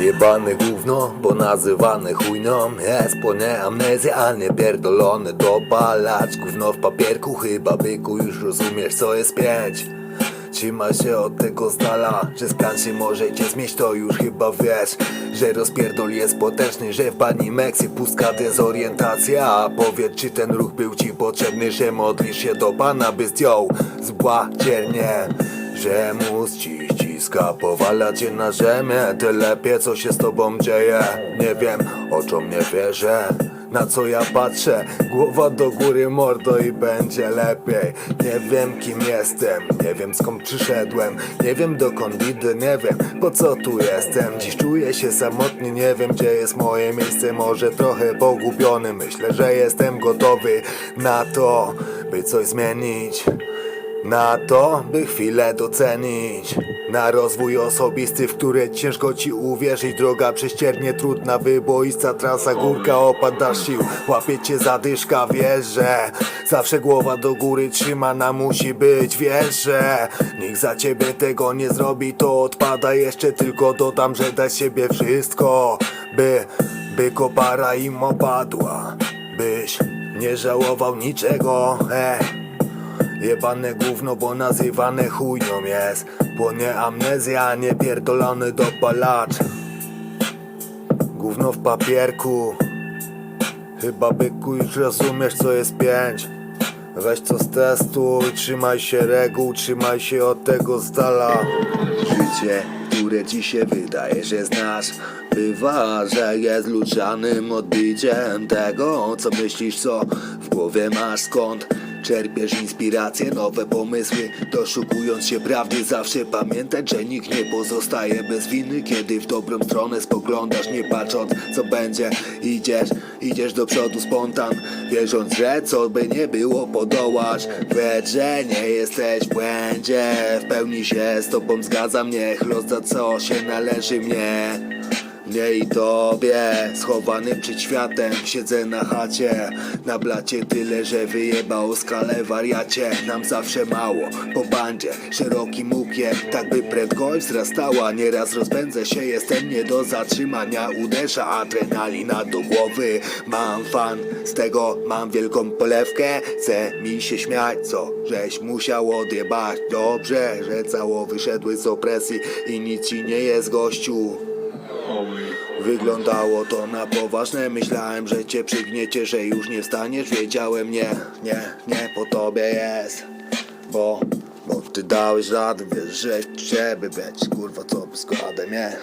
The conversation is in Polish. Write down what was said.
Jebany gówno, bo nazywany chujną Jest po nie amnezja, a nie pierdolony. Dopalacz Gówno w papierku, chyba byku już rozumiesz co jest pięć. Trzymaj się od tego z dala Że skansie może cię zmieść to już chyba wiesz Że rozpierdol jest potężny Że w bani Meksyk pustka dezorientacja. Powiedz czy ten ruch był ci potrzebny Że modlisz się do Pana by zdjął zła ciernie Że mózg ci Powala cię na ziemię Ty lepiej co się z tobą dzieje. Nie wiem oczom nie wierzę na co ja patrzę. Głowa do góry mordo i będzie lepiej. Nie wiem kim jestem Nie wiem skąd przyszedłem. Nie wiem dokąd idę Nie wiem po co tu jestem. Dziś czuję się samotnie Nie wiem gdzie jest moje miejsce. Może trochę pogubiony Myślę, że jestem gotowy Na to by coś zmienić. Na to, by chwilę docenić Na rozwój osobisty, w które ciężko ci uwierzyć. Droga prześciernie trudna, wyboista trasa Górka opadasz sił, łapie cię zadyszka Wiesz, że zawsze głowa do góry trzymana musi być Wiesz, że nikt za ciebie tego nie zrobi To odpada jeszcze tylko. Dodam, że da siebie wszystko By, by kopara im opadła. Byś nie żałował niczego, eh. Jebane gówno, bo nazywane chujnią jest. Bo nie amnezja, nie pierdolony dopalacz. Gówno w papierku. Chyba byku już rozumiesz co jest pięć. Weź co z testu i trzymaj się reguł, trzymaj się od tego z dala. Życie, które ci się wydaje, że znasz Bywa, że jest luczanym odbiciem tego Co myślisz, co w głowie masz, skąd Czerpiesz inspiracje, nowe pomysły. Doszukując się prawdy zawsze pamiętać, że nikt nie pozostaje bez winy. Kiedy w dobrą stronę spoglądasz, nie patrząc co będzie Idziesz, idziesz do przodu spontan. Wierząc, że co by nie było podołasz. Wiedz, że nie jesteś w błędzie W pełni się z tobą zgadzam, niech los za co się należy mnie i tobie, schowany przed światem Siedzę na chacie, na blacie tyle, że wyjebał skalę wariacie. Nam zawsze mało, po bandzie, szerokim łukiem. Tak by prędkość wzrastała, nieraz rozpędzę się Jestem nie do zatrzymania, uderza adrenalina do głowy. Mam fan, z tego mam wielką polewkę. Chce mi się śmiać, co żeś musiał odjebać. Dobrze, że cało wyszedłeś z opresji I nic ci nie jest gościu Wyglądało to na poważne. Myślałem, że cię przygniecie, że już nie wstaniesz Wiedziałem, nie, nie, nie po tobie jest. Bo, bo ty dałeś radę, wiesz, że ciebie być Kurwa, co by składem, nie